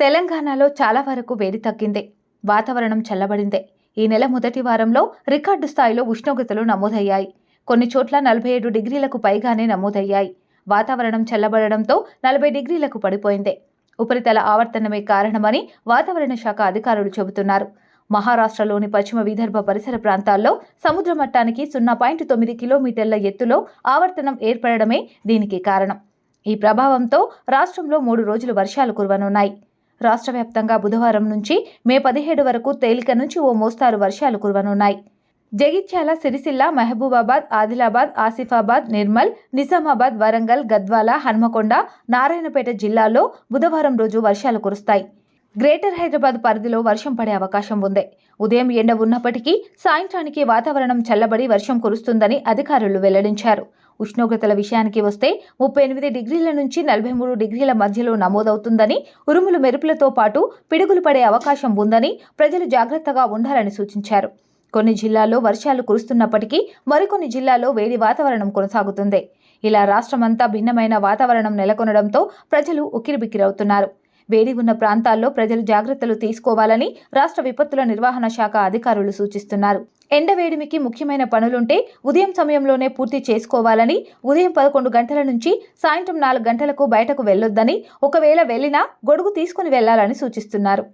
తెలంగాణలో చాలా వరకు వేడి తగ్గింది. వాతావరణం చల్లబడింది. ఈ నెల మొదటి వారంలో రికార్డు స్థాయిలో ఉష్ణోగ్రతలు నమోదయ్యాయి. కొన్ని చోట్ల నలభై ఏడు డిగ్రీలకు పైగానే నమోదయ్యాయి. వాతావరణం చల్లబడడంతో నలభై డిగ్రీలకు పడిపోయింది. ఉపరితల ఆవర్తనమే కారణమని వాతావరణ శాఖ అధికారులు చెబుతున్నారు. మహారాష్ట్రలోని పశ్చిమ విదర్భ పరిసర ప్రాంతాల్లో సముద్ర మట్టానికి సున్నా పాయింట్ తొమ్మిది కిలోమీటర్ల ఎత్తులో ఆవర్తనం ఏర్పడడమే దీనికి కారణం. ఈ ప్రభావంతో రాష్ట్రంలో మూడు రోజులు వర్షాలు కురవనున్నాయి. రాష్ట్ర వ్యాప్తంగా బుధవారం నుంచి మే పదిహేడు వరకు తేలిక నుంచి ఓ మోస్తారు వర్షాలు కురవనున్నాయి. జగిత్యాల సిరిసిల్ల మహబూబాబాద్ ఆదిలాబాద్ ఆసిఫాబాద్ నిర్మల్ నిజామాబాద్ వరంగల్ గద్వాల హన్మకొండ నారాయణపేట జిల్లాల్లో బుధవారం రోజు వర్షాలు కురుస్తాయి. గ్రేటర్ హైదరాబాద్ పరిధిలో వర్షం పడే అవకాశం ఉంది. ఉదయం ఎండ ఉన్నప్పటికీ సాయంత్రానికి వాతావరణం చల్లబడి వర్షం కురుస్తుందని అధికారులు వెల్లడించారు. ఉష్ణోగ్రతల విషయానికి వస్తే ముప్పై ఎనిమిది డిగ్రీల నుంచి నలభై మూడు డిగ్రీల మధ్యలో నమోదవుతుందని ఉరుములు మెరుపులతో పాటు పిడుగులు పడే అవకాశం ఉందని ప్రజలు జాగ్రత్తగా ఉండాలని సూచించారు. కొన్ని జిల్లాల్లో వర్షాలు కురుస్తున్నప్పటికీ మరికొన్ని జిల్లాల్లో వేడి వాతావరణం కొనసాగుతుంది. ఇలా రాష్ట్రమంతా భిన్నమైన వాతావరణం నెలకొనడంతో ప్రజలు ఉక్కిరిబిక్కిరవుతున్నారు. వేడి ఉన్న ప్రాంతాల్లో ప్రజలు జాగ్రత్తలు తీసుకోవాలని రాష్ట్ర విపత్తుల నిర్వహణ శాఖ అధికారులు సూచిస్తున్నారు. ఎండ వేడిమికి ముఖ్యమైన పనులుంటే ఉదయం సమయంలోనే పూర్తి చేసుకోవాలని ఉదయం పదకొండు గంటల నుంచి సాయంత్రం నాలుగు గంటలకు బయటకు వెళ్ళొద్దని ఒకవేళ వెళ్ళినా గొడుగు తీసుకుని వెళ్ళాలని సూచిస్తున్నారు.